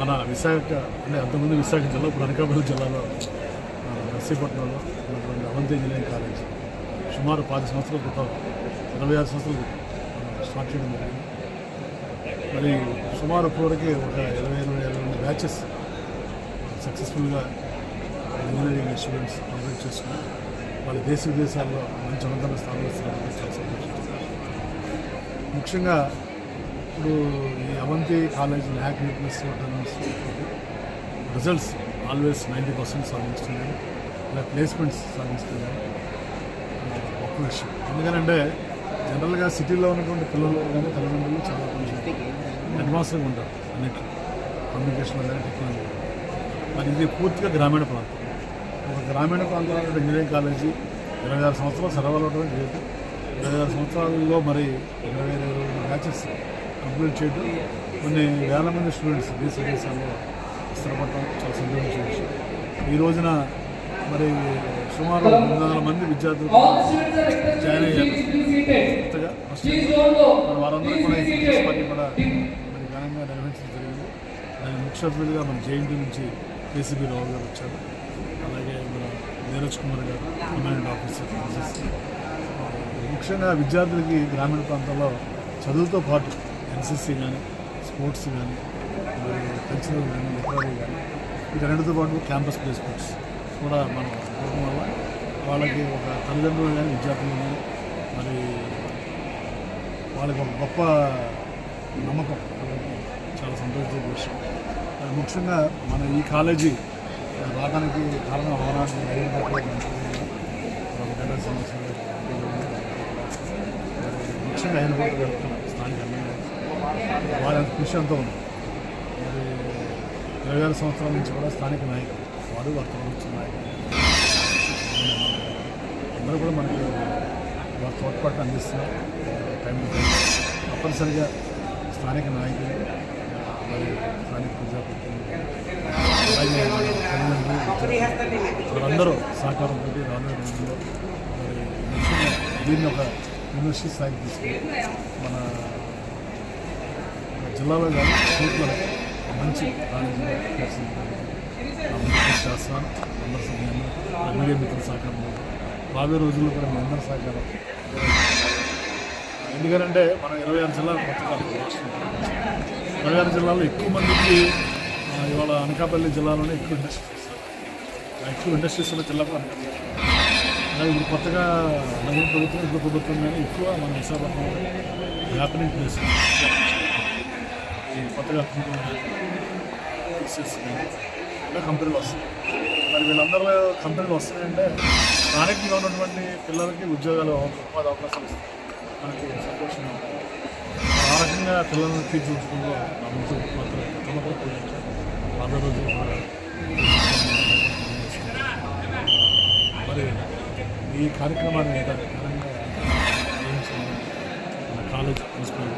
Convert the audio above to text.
మన విశాఖ అంటే అంతకుముందు విశాఖ జిల్లా ఇప్పుడు అనకాపల్లి జిల్లాలో నర్సీపట్నంలో ఉన్నటువంటి అవంతి ఇంజనీరింగ్ కాలేజ్. సుమారు పది సంవత్సరాల క్రితం ఇరవై ఆరు సంవత్సరాల క్రితం స్టార్ట్ చేయడం జరిగింది. మరి సుమారు ఇప్పటివరకు ఒక ఇరవై ఇరవై ఇరవై రెండు బ్యాచెస్ సక్సెస్ఫుల్గా ఇంజనీరింగ్ స్టూడెంట్స్ కంప్లీట్ చేసుకుని వాళ్ళ దేశ విదేశాల్లో మంచి ఉన్నత స్థానంలో చాలా ముఖ్యంగా ఇప్పుడు ఈ Avanthi college lakh nucleus results always ninety percent సాధించుతున్నాయి ఇలా ప్లేస్మెంట్స్ సాధించుతున్నాయి గొప్ప విషయం. ఎందుకంటే జనరల్గా సిటీలో ఉన్నటువంటి పిల్లలు కానీ తల్లిదండ్రులు చాలా కొంచెం అడ్వాన్స్గా ఉంటారు అన్నిట్లో. కమ్యూనికేషన్ కానీ టెక్నాలజీ మరి ఇది పూర్తిగా గ్రామీణ ప్రాంతం. ఒక గ్రామీణ ప్రాంతంలో ఇంజనీరింగ్ కాలేజీ ఇరవై ఆరు సంవత్సరాలు సెలవులవడం చేయదు ఇరవై ఆరు సంవత్సరాల్లో మరి ఇరవై ఇరవై బ్యాచెస్ కంప్లీట్ చేయడం. కొన్ని వేల మంది స్టూడెంట్స్ దేశ స్థిరపడటం చాలా సంతోషించే విషయం. ఈ రోజున మరి సుమారు రెండు వందల మంది విద్యార్థులు జాయిన్ అయ్యారు. కొత్తగా ఫస్ట్ వారందరూ కూడా పార్టీ కూడా మరి ఘనంగా నిర్వహించడం జరిగింది. దాని ముఖ్య అతిథులుగా మన జేఎన్టీ నుంచి కేసీబీ రావు గారు వచ్చారు. అలాగే మన నీరజ్ కుమార్ గారు కమాండ్ ఆఫీసర్. ముఖ్యంగా విద్యార్థులకి గ్రామీణ ప్రాంతాల్లో చదువుతో పాటు ఎన్సిసి కానీ స్పోర్ట్స్ కానీ మరియు కల్చరల్ కానీ లిటరీ కానీ వీటన్నిటితో పాటు క్యాంపస్ ప్లేస్మెంట్స్ కూడా మనం ఇవ్వడం వల్ల వాళ్ళకి ఒక తల్లిదండ్రులు కానీ విద్యార్థులు కానీ మరి వాళ్ళకి ఒక గొప్ప నమ్మకం. చాలా సంతోషించే విషయం. ముఖ్యంగా మన ఈ కాలేజీ రావడానికి కారణం అవడానికి అయిన గంటల ముఖ్యంగా ఆయన కూడా వెళ్తున్నాం స్థానిక ఎమ్మెల్యే వారి అంత కృషి అంతా ఉంది మరి ఇరవై ఆరు సంవత్సరాల నుంచి కూడా స్థానిక నాయకులు వారు వర్తమానం వచ్చిన నాయకులు. అందరూ కూడా మనకి వారి తోడ్పాటు అందిస్తున్నారు. టైం తప్పనిసరిగా స్థానిక నాయకులు మరి స్థానిక ప్రజాప్రతినిధులు అలాగే తల్లిదండ్రులు విద్యార్థులు వారందరూ సహకారంతో రానున్న రోజుల్లో మరి దీన్ని ఒక యూనివర్సిటీ స్థాయికి తీసుకుని మన జిల్లాలో కానీ స్టేట్లో మంచి కాలేజీగా తీర్చిదిద్దాలని అందరి మీడియా మిత్రుల సహకారంలో రాబోయే రోజుల్లో కూడా మీ అందరి సహకారం. ఎందుకంటే మనం ఇరవై ఆరు జిల్లాలు కొత్తగా ఇరవై ఆరు జిల్లాలో ఎక్కువ మందికి ఇవాళ అనకాపల్లి జిల్లాలోనే ఎక్కువ ఇండస్ట్రీస్. ఎక్కువ ఇండస్ట్రీస్ ఉన్న జిల్లా కూడా అనకాపల్లి అలాగే ఇప్పుడు కొత్తగా నగర ప్రభుత్వం ఇప్పుడు ప్రభుత్వం కానీ ఎక్కువ మన విశాఖపట్నం హ్యాపీనింగ్ ప్లేస్ కొత్తగా ఇలా కంపెనీలు వస్తాయి మరి వీళ్ళందరూ కంపెనీలు వస్తున్నాయంటే స్థానికంగా ఉన్నటువంటి పిల్లలకి ఉద్యోగాలు ఉపాధి అవకాశాలు వస్తాయి మనకి సంతోషం ఆ రకంగా పిల్లలను తీర్చిదిద్దుకుంటూ నా ముందు మాత్రం తమకు కూడా పూజించాను మరి ఈ కార్యక్రమాన్ని ఇంకా కాలేజ్ ప్రిన్సిపల్